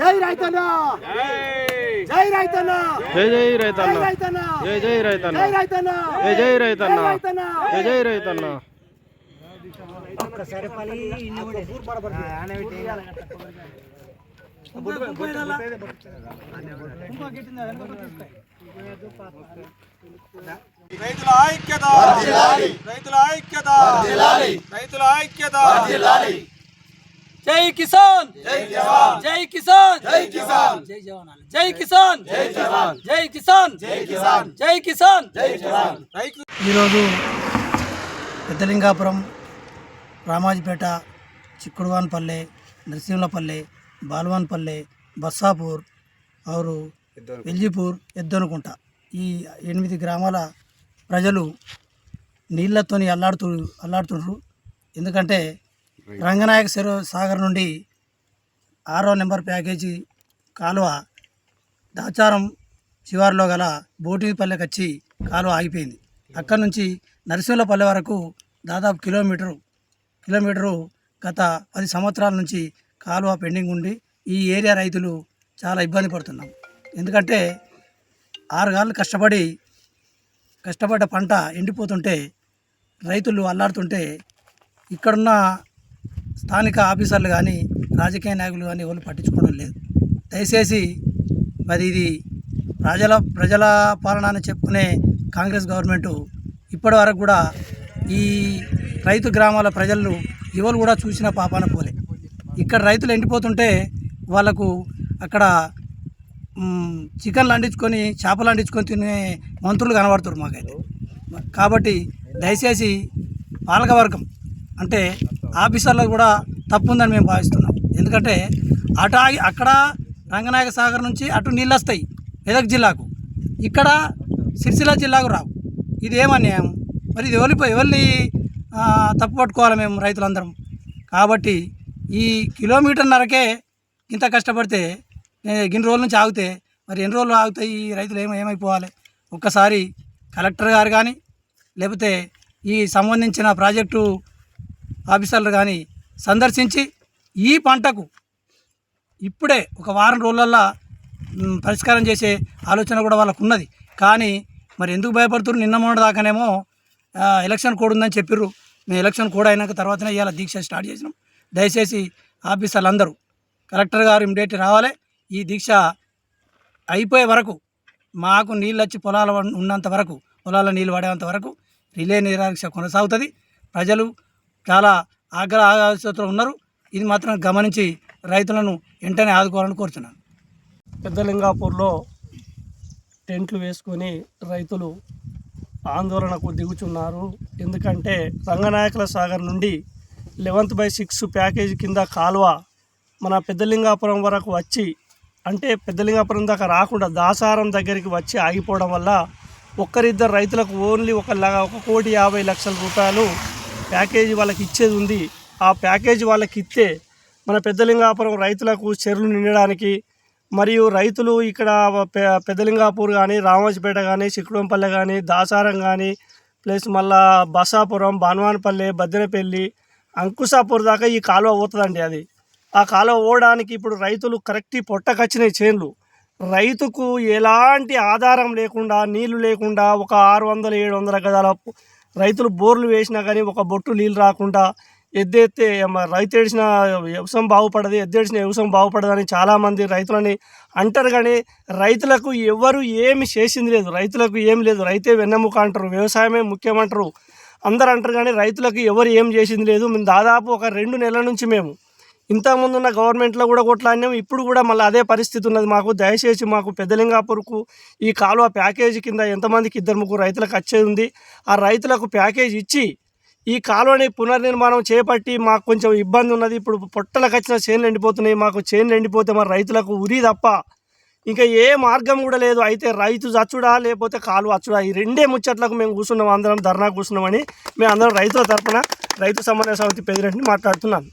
జై రైతన్న! జై రైతన్న! జై జై రైతన్న! జై రైతన్న! జై జై రైతన్న! జై రైతన్న! జై జై రైతన్న! జై రైతన్న! జై జై రైతన్న! రైతుల ఐక్యత! రైతుల ఐక్యత! రైతుల ఐక్యత! జై కిసాన్! జై జవాన్ జై కిసాన్! జై కిసాన్! జై జవాన్! జై కిసాన్! జై జవాన్! జై కిసాన్! జై కిసాన్! జై కిసాన్! జై జవాన్ రైతు ఈరోజు పెద్దలింగాపురం రామాజిపేట చిక్కుడువాన్పల్లె నరసింహపల్లె బాల్వాన్పల్లె బస్సాపూర్ ఆరు వెల్జిపూర్ ఎద్దనుకుంట. ఈ ఎనిమిది గ్రామాల ప్రజలు నీళ్ళతోని అల్లాడుతూ అల్లాడుతుండ్రు. ఎందుకంటే రంగనాయక చెరువు సాగర్ నుండి ఆరో నెంబర్ ప్యాకేజీ కాలువ దాచారం శివారులో గల బోటిపల్లెకి వచ్చి కాలువ ఆగిపోయింది. అక్కడి నుంచి నరసింహపల్లె వరకు దాదాపు కిలోమీటరు కిలోమీటరు గత పది సంవత్సరాల నుంచి కాలువ పెండింగ్ ఉండి ఈ ఏరియా రైతులు చాలా ఇబ్బంది పడుతున్నాం ఎందుకంటే ఆరు గాళ్ళు కష్టపడి కష్టపడ్డ పంట ఎండిపోతుంటే రైతులు అల్లాడుతుంటే ఇక్కడున్న స్థానిక ఆఫీసర్లు కానీ రాజకీయ నాయకులు కానీ ఎవరు పట్టించుకోవడం లేదు. దయచేసి మరి ఇది ప్రజల ప్రజల పాలన అని చెప్పుకునే కాంగ్రెస్ గవర్నమెంట్ ఇప్పటి వరకు కూడా ఈ రైతు గ్రామాల ప్రజలు ఎవరు కూడా చూసిన పాపాన పోలే. ఇక్కడ రైతులు ఎండిపోతుంటే వాళ్ళకు అక్కడ చికెన్లు వండించుకొని చేపలు వండించుకొని తినే మంత్రులు కనబడుతారు మాకైతే. కాబట్టి దయచేసి పాలకవర్గం అంటే ఆఫీసర్లకు కూడా తప్పు ఉందని మేము భావిస్తున్నాం. ఎందుకంటే అటు అక్కడ రంగనాయక సాగర్ నుంచి అటు నీళ్ళు వస్తాయి మెదక్ జిల్లాకు. ఇక్కడ సిరిసిల్ల జిల్లాకు రావు. ఇది ఏమన్యాయం? మరి ఇది ఎవరి ఎవరిని తప్పు పట్టుకోవాలి మేము రైతులందరం? కాబట్టి ఈ కిలోమీటర్న్నరకే ఇంత కష్టపడితే ఏ, గిన్ని రోజుల నుంచి ఆగితే మరి ఎన్ని రోజులు ఆగుతాయి? ఈ రైతులు ఏమై ఏమైపోవాలి? ఒక్కసారి కలెక్టర్ గారు కానీ లేకపోతే ఈ సంబంధించిన ప్రాజెక్టు ఆఫీసర్లు కానీ సందర్శించి ఈ పంటకు ఇప్పుడే ఒక వారం రోజులల్లో పరిష్కారం చేసే ఆలోచన కూడా వాళ్ళకు ఉన్నది కానీ మరి ఎందుకు భయపడుతున్నారు నిన్న మొన్న దాకానేమో ఎలక్షన్ కోడ్ ఉందని చెప్పిర్రు. మేము ఎలక్షన్ కోడ్ అయినాక తర్వాతనే ఇవాళ దీక్ష స్టార్ట్ చేసినాం. దయచేసి ఆఫీసర్లు అందరూ కలెక్టర్ గారు ఇమ్మీడియట్ రావాలి. ఈ దీక్ష అయిపోయే వరకు మాకు నీళ్ళు వచ్చి పొలాల ఉన్నంత వరకు పొలాల నీళ్ళు పడేంత వరకు రిలే నిరాక్ష కొనసాగుతుంది. ప్రజలు చాలా ఆగ్రహ ఆలోచనతో ఉన్నారు. ఇది మాత్రం గమనించి రైతులను వెంటనే ఆదుకోవాలని కోరుతున్నాను. పెద్దలింగాపూర్లో టెంట్లు వేసుకొని రైతులు ఆందోళనకు దిగుచున్నారు. ఎందుకంటే రంగనాయకుల సాగర్ నుండి లెవెంత్ బై సిక్స్ ప్యాకేజీ కింద కాలువ మన పెద్దలింగాపురం వరకు వచ్చి అంటే పెద్దలింగాపురం దాకా రాకుండా దాసారం దగ్గరికి వచ్చి ఆగిపోవడం వల్ల ఒక్కరిద్దరు రైతులకు ఓన్లీ ఒక ఒక కోటి యాభై లక్షల రూపాయలు ప్యాకేజీ వాళ్ళకి ఇచ్చేది ఉంది. ఆ ప్యాకేజీ వాళ్ళకి ఇస్తే మన పెద్దలింగాపురం రైతులకు చెరువులు నిండడానికి మరియు రైతులు ఇక్కడ పె- పెద్దలింగాపూర్ కానీ రామోజీపేట కానీ చిక్కుడంపల్లె కానీ దాసారం కానీ ప్లస్ మళ్ళా బసాపురం బాన్వాన్పల్లె బద్దెనపల్లి అంకుశాపూర్ దాకా ఈ కాలువ పోతుందండి అది. ఆ కాలువ పోవడానికి ఇప్పుడు రైతులు కరెక్ట్ పొట్టకచ్చినాయి చేన్లు. రైతుకు ఎలాంటి ఆధారం లేకుండా నీళ్ళు లేకుండా ఒక ఆరు వందల ఏడు వందల గదాల రైతులు బోర్లు వేసినా కానీ ఒక బొట్టు నీళ్ళు రాకుండా ఎద్దేస్తే రైతు ఏడిసిన వ్యవసాయం బాగుపడదు ఎద్దేడిసిన వ్యవసాయం బాగుపడదని చాలామంది రైతులని అంటారు కానీ రైతులకు ఎవరు ఏమి చేసింది లేదు. రైతులకు ఏం లేదు. రైతే వెన్నెముక అంటారు వ్యవసాయమే ముఖ్యమంటారు అందరు అంటారు కానీ రైతులకు ఎవరు ఏం చేసింది లేదు. మేము దాదాపు ఒక రెండు నెలల నుంచి మేము ఇంతకుముందు ఉన్న గవర్నమెంట్లో కూడా కొట్లాడినాం. ఇప్పుడు కూడా మళ్ళీ అదే పరిస్థితి ఉన్నది. మాకు దయచేసి మాకు పెద్దలింగాపూర్కు ఈ కాలువ ప్యాకేజీ కింద ఎంతమందికి ఇద్దరు ముగ్గురు రైతులకు వచ్చేది ఉంది. ఆ రైతులకు ప్యాకేజ్ ఇచ్చి ఈ కాలువని పునర్నిర్మాణం చేపట్టి మాకు కొంచెం ఇబ్బంది ఉన్నది. ఇప్పుడు పొట్టలకు వచ్చిన చేనులు ఎండిపోతున్నాయి. మాకు చేనులు ఎండిపోతే మా రైతులకు ఉరి తప్ప ఇంకా ఏ మార్గం కూడా లేదు. అయితే రైతు చచ్చుడా లేకపోతే కాలువ అచ్చుడా ఈ రెండే ముచ్చట్లకు మేము కూర్చున్నాం. అందరం ధర్నా కూర్చున్నామని మేము అందరం రైతుల తరపున రైతు సమన్వయ సమితి ప్రెసిడెంట్ని మాట్లాడుతున్నాను